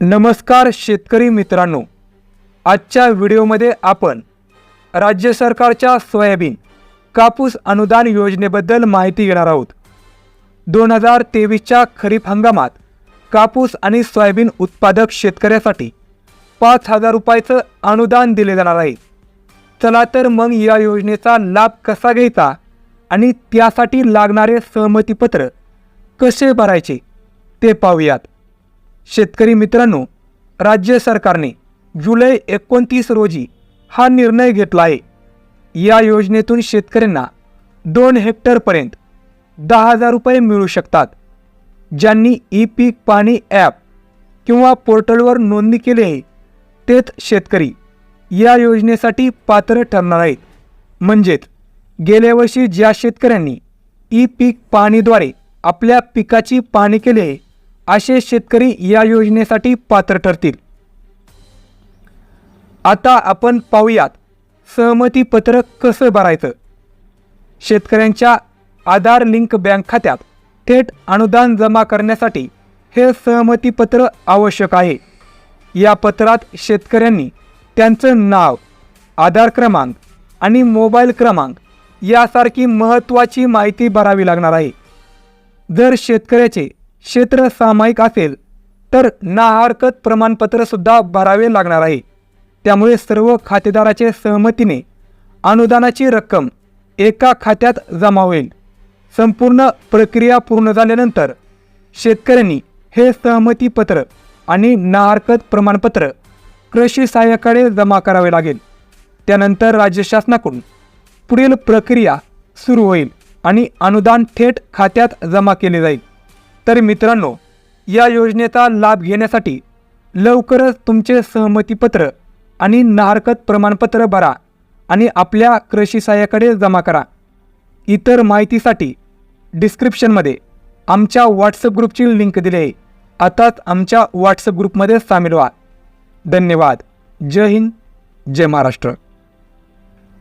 नमस्कार शेतकरी मित्रांनो. आजच्या व्हिडिओमध्ये आपण राज्य सरकारच्या सोयाबीन कापूस अनुदान योजनेबद्दल माहिती घेणार आहोत. दोन हजार तेवीसच्या खरीप हंगामात कापूस आणि सोयाबीन उत्पादक शेतकऱ्यासाठी पाच हजार रुपयाचं अनुदान दिले जाणार आहे. चला तर मग या योजनेचा लाभ कसा घ्यायचा आणि त्यासाठी लागणारे सहमतीपत्र कसे भरायचे ते पाहूयात. शेतकरी मित्रांनो राज्य सरकारने जुलै एकोणतीस रोजी हा निर्णय घेतला आहे. या योजनेतून शेतकऱ्यांना दोन हेक्टरपर्यंत दहा हजार रुपये मिळू शकतात. ज्यांनी ई पीक पाणी ॲप किंवा पोर्टलवर नोंदणी केली आहे तेच शेतकरी या योजनेसाठी पात्र ठरणार आहेत. म्हणजेच गेल्या वर्षी ज्या शेतकऱ्यांनी ई पीक पाणीद्वारे आपल्या पिकाची पाणी केली आहे असे शेतकरी या योजनेसाठी पात्र ठरतील. आता आपण पाहूयात सहमतीपत्र कसं भरायचं? शेतकऱ्यांच्या आधार लिंक बँक खात्यात थेट अनुदान जमा करण्यासाठी हे सहमतीपत्र आवश्यक आहे. या पत्रात शेतकऱ्यांनी त्यांचं नाव आधार क्रमांक आणि मोबाईल क्रमांक यासारखी महत्त्वाची माहिती भरावी लागणार आहे. जर शेतकऱ्याचे क्षेत्र सामायिक असेल तर ना हरकत प्रमाणपत्रसुद्धा भरावे लागणार आहे. त्यामुळे सर्व खातेदाराचे सहमतीने अनुदानाची रक्कम एका खात्यात जमा होईल. संपूर्ण प्रक्रिया पूर्ण झाल्यानंतर शेतकऱ्यांनी हे सहमतीपत्र आणि नाहरकत प्रमाणपत्र कृषी सहाय्याकडे जमा करावे लागेल. त्यानंतर राज्य शासनाकडून पुढील प्रक्रिया सुरू होईल आणि अनुदान थेट खात्यात जमा केले जाईल. तर मित्रांनो या योजनेचा लाभ घेण्यासाठी लवकरच तुमचे सहमतीपत्र आणि नाहरकत प्रमाणपत्र भरा आणि आपल्या कृषी सहाय्याकडे जमा करा. इतर माहितीसाठी डिस्क्रिप्शनमध्ये आमच्या व्हॉट्सअप ग्रुपची लिंक दिली आहे. आताच आमच्या व्हॉट्सअप ग्रुपमध्ये सामील व्हा. धन्यवाद. जय हिंद. जय महाराष्ट्र.